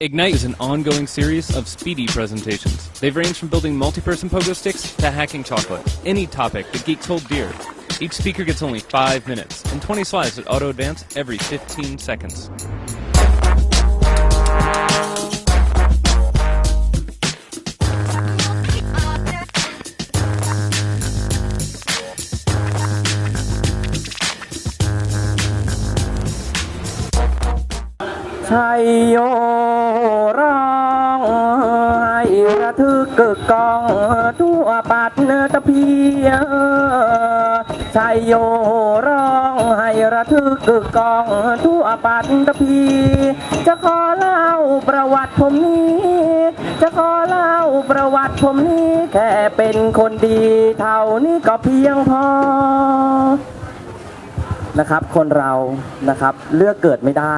Ignite is an ongoing series of speedy presentations. They've ranged from building multi-person pogo sticks to hacking chocolate. Any topic that geeks hold dear. Each speaker gets only 5 minutes and 20 slides that auto-advance every 15 seconds. ชั ระทึกกึกกองทั่วปัดเนตะเพียชัยโยร้องให้ระทึกกึกกองทั่วปัดตะพี จะขอเล่าประวัติผมนี้ จะขอเล่าประวัติผมนี้แค่เป็นคนดีเท่านี้ก็เพียงพอนะครับคนเรานะครับเลือกเกิดไม่ได้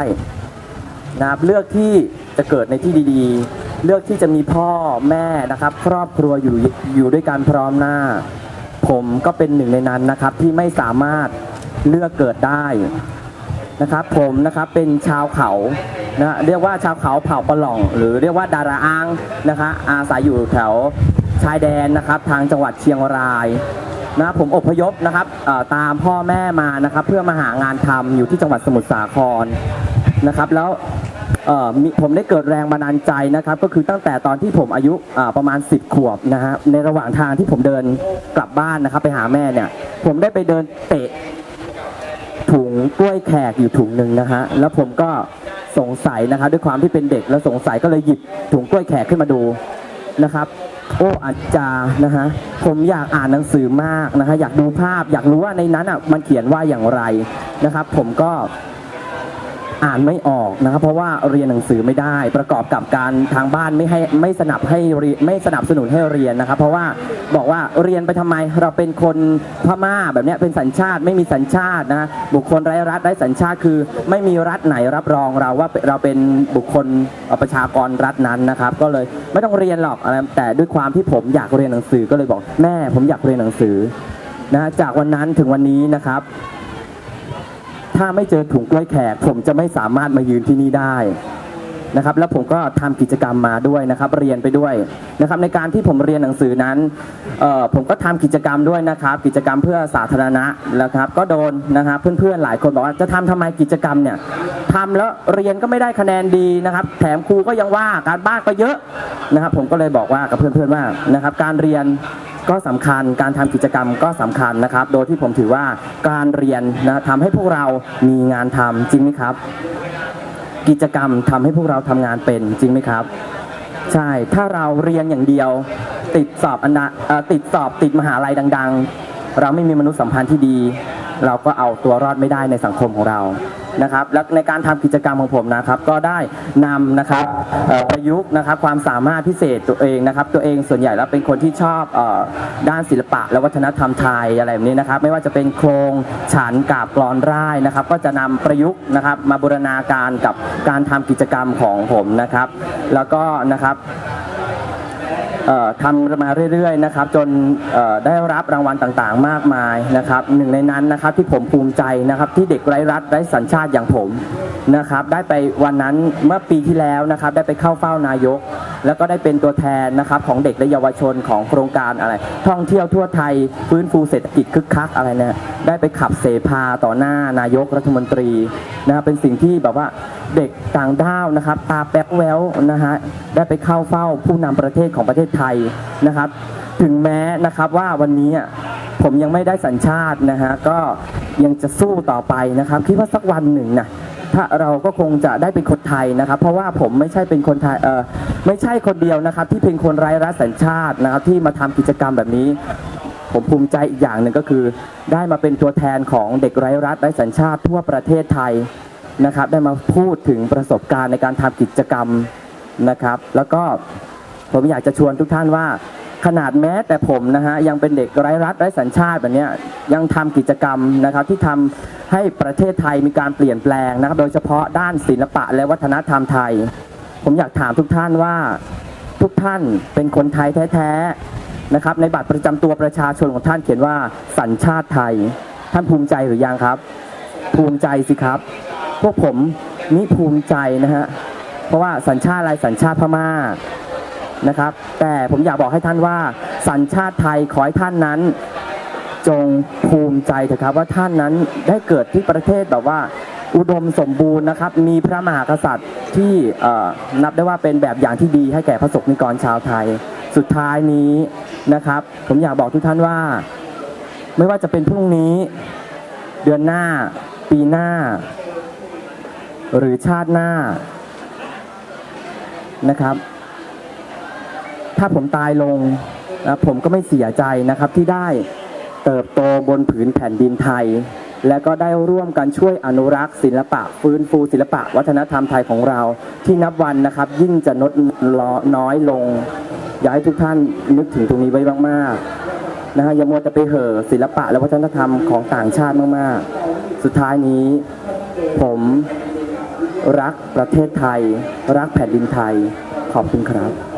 นะครับเลือกที่จะเกิดในที่ดีๆ เลือกที่จะมีพ่อแม่นะครับ ครอบครัวอยู่อยู่ด้วยกันพร้อมหน้า ผมก็เป็นหนึ่งในนั้นนะครับที่ไม่สามารถเลือกเกิดได้นะครับ ผมนะครับเป็นชาวเขานะเรียกว่าชาวเขาเผ่าปะหล่อง หรือเรียกว่าดาราอ้างนะคะอาศัยอยู่แถวชายแดนนะครับ ทางจังหวัดเชียงรายนะผมอพยพนะครับตามพ่อแม่มานะครับ เพื่อมาหางานทำอยู่ที่จังหวัดสมุทรสาครนะครับ แล้ว เอ่อมีผมได้เกิดแรงบันดาลใจนะครับ ก็คือตั้งแต่ตอนที่ผมอายุอ่าประมาณ 10 ขวบนะฮะในระหว่างทางที่ผมเดินกลับบ้านนะครับไปหาแม่เนี่ย ผมได้ไปเดินเตะถุงกล้วยแขกอยู่ถุงหนึ่งนะฮะแล้วผมก็สงสัยนะครับด้วยความที่เป็นเด็กแล้วสงสัยก็เลยหยิบถุงกล้วยแขกขึ้นมาดูนะครับ โอ้อาจารย์นะฮะผมอยากอ่านหนังสือมากนะฮะอยากดูภาพอยากรู้ว่าในนั้นอะมันเขียนว่าอย่างไรนะครับ ผมก็ อ่านไม่ออกนะครับเพราะว่าเรียนหนังสือไม่ได้ ประกอบกับการทางบ้านไม่ให้ไม่สนับให้เรียนไม่สนับสนุนให้เรียนนะครับ เพราะว่าบอกว่าเรียนไปทำไมเราเป็นคนพม่าแบบนี้เป็นสัญชาติไม่มีสัญชาตินะบุคคลไร้รัฐไร้สัญชาติคือ ไม่มีรัฐไหนรับรองเราว่าเราเป็นบุคคลประชากรรัฐนั้นนะครับ ก็เลยไม่ต้องเรียนหรอกอะไรแต่ด้วยความที่ผมอยากเรียนหนังสือก็เลยบอกแม่ผมอยากเรียนหนังสือนะจากวันนั้นถึงวันนี้นะครับ ถ้าไม่เจอถุงกล้วยแขก ผมจะไม่สามารถมายืนที่นี่ได้นะครับแล้วผมก็ทำกิจกรรมมาด้วยนะครับ เรียนไปด้วยนะครับ ในการที่ผมเรียนหนังสือนั้นผมก็ทำกิจกรรมด้วยนะครับ กิจกรรมเพื่อสาธารณะนะครับ ก็โดนนะครับเพื่อนๆหลายคนบอกว่าจะทำทำไมกิจกรรมเนี่ยทำแล้วเรียนก็ไม่ได้คะแนนดีนะครับ แถมครูก็ยังว่าการบ้านก็เยอะนะครับ ผมก็เลยบอกว่ากับเพื่อนๆว่านะครับ การเรียน ก็สำคัญการทำกิจกรรมก็สำคัญนะครับ โดยที่ผมถือว่าการเรียนนะทำให้พวกเรามีงานทำจริงไหมครับ กิจกรรมทำให้พวกเราทำงานเป็นจริงไหมครับ ใช่ถ้าเราเรียนอย่างเดียว ติดสอบอันดติดสอบติดมหาลัยดัง ๆ เราไม่มีมนุษยสัมพันธ์ที่ดี เราก็เอาตัวรอดไม่ได้ในสังคมของเรานะครับ และในการทำกิจกรรมของผมนะครับ ก็ได้นำนะครับประยุกต์นะครับความสามารถพิเศษตัวเองนะครับ ตัวเองส่วนใหญ่แล้วเป็นคนที่ชอบอด้านศิลปะ และวัฒนธรรมไทยอะไรแบบนี้นะครับ ไม่ว่าจะเป็นโครงฉันกาบกรอนร่ายนะครับ ก็จะนำประยุกต์นะครับมาบูรณาการกับการทำกิจกรรมของผมนะครับ แล้วก็นะครับ ทำมาเรื่อยๆนะครับจนได้รับรางวัลต่างๆ มากมายนะครับหนึ่งในนั้นนะครับที่ผมภูมิใจนะครับที่เด็กไร้รัฐไร้สัญชาติอย่างผมนะครับได้ไปวันนั้นเมื่อปีที่แล้วนะครับได้ไปเข้าเฝ้านายก แล้วก็ได้เป็นตัวแทนนะครับของเด็กและเยาวชนของโครงการอะไร ท่องเที่ยวทั่วไทยฟื้นฟูเศรษฐกิจคึกคักอะไรเนี่ยได้ไปขับเสพาต่อหน้านายกรัฐมนตรีนะครับเป็นสิ่งที่แบบว่าเด็กต่างด้าวนะครับตาแป๊กแววนะฮะได้ไปเข้าเฝ้าผู้นำประเทศของประเทศไทยนะครับ ถึงแม้นะครับว่าวันนี้ผมยังไม่ได้สัญชาตินะฮะก็ยังจะสู้ต่อไปนะครับ คิดว่าสักวันหนึ่งนะ ถ้าเราก็คงจะได้เป็นคนไทยนะครับ เพราะว่าผมไม่ใช่เป็นคนไทยเออไม่ใช่คนเดียวนะครับ ที่เป็นคนไร้รัฐสัญชาตินะครับ ที่มาทำกิจกรรมแบบนี้ ผมภูมิใจอีกอย่างหนึ่งก็คือ ได้มาเป็นตัวแทนของเด็กไร้รัฐไร้สัญชาติทั่วประเทศไทยนะครับ ได้มาพูดถึงประสบการณ์ในการทำกิจกรรมนะครับ แล้วก็ผมอยากจะชวนทุกท่านว่า ขนาดแม้แต่ผมนะฮะยังเป็นเด็กไร้รัฐไร้สัญชาติแบบนี้ยังทำกิจกรรมนะครับที่ทำให้ประเทศไทยมีการเปลี่ยนแปลงนะครับ โดยเฉพาะด้านศิลปะและวัฒนธรรมไทย ผมอยากถามทุกท่านว่าทุกท่านเป็นคนไทยแท้ๆนะครับ ในบัตรประจำตัวประชาชนของท่านเขียนว่าสัญชาติไทย ท่านภูมิใจหรือยังครับ ภูมิใจสิครับ พวกผมนี่ภูมิใจนะฮะเพราะว่าสัญชาติอะไรสัญชาติพม่า นะครับ แต่ผมอยากบอกให้ท่านว่า สัญชาติไทยขอให้ท่านนั้น จงภูมิใจเถอะครับว่าท่านนั้นได้เกิดที่ประเทศแบบว่าอุดมสมบูรณ์นะครับ มีพระมหากษัตริย์ที่นับได้ว่าเป็นแบบอย่างที่ดีให้แก่พระสงฆ์นิกรชาวไทย สุดท้ายนี้นะครับ ผมอยากบอกทุกท่านว่า ไม่ว่าจะเป็นพรุ่งนี้ เดือนหน้า ปีหน้า หรือชาติหน้านะครับ ถ้าผมตายลงนะผมก็ไม่เสียใจนะครับที่ได้เติบโตบนผืนแผ่นดินไทย และก็ได้ร่วมกันช่วยอนุรักษ์ศิลปะ ฟื้นฟูศิลปะ วัฒนธรรมไทยของเรา ที่นับวันนะครับ ยิ่งจะลดน้อยลง อยากให้ทุกท่านนึกถึงตรงนี้ไว้มากๆนะฮะอย่ามัวแต่ไปเห่อศิลปะและวัฒนธรรมของต่างชาติมากๆ สุดท้ายนี้ผมรักประเทศไทย รักแผ่นดินไทยขอบคุณครับ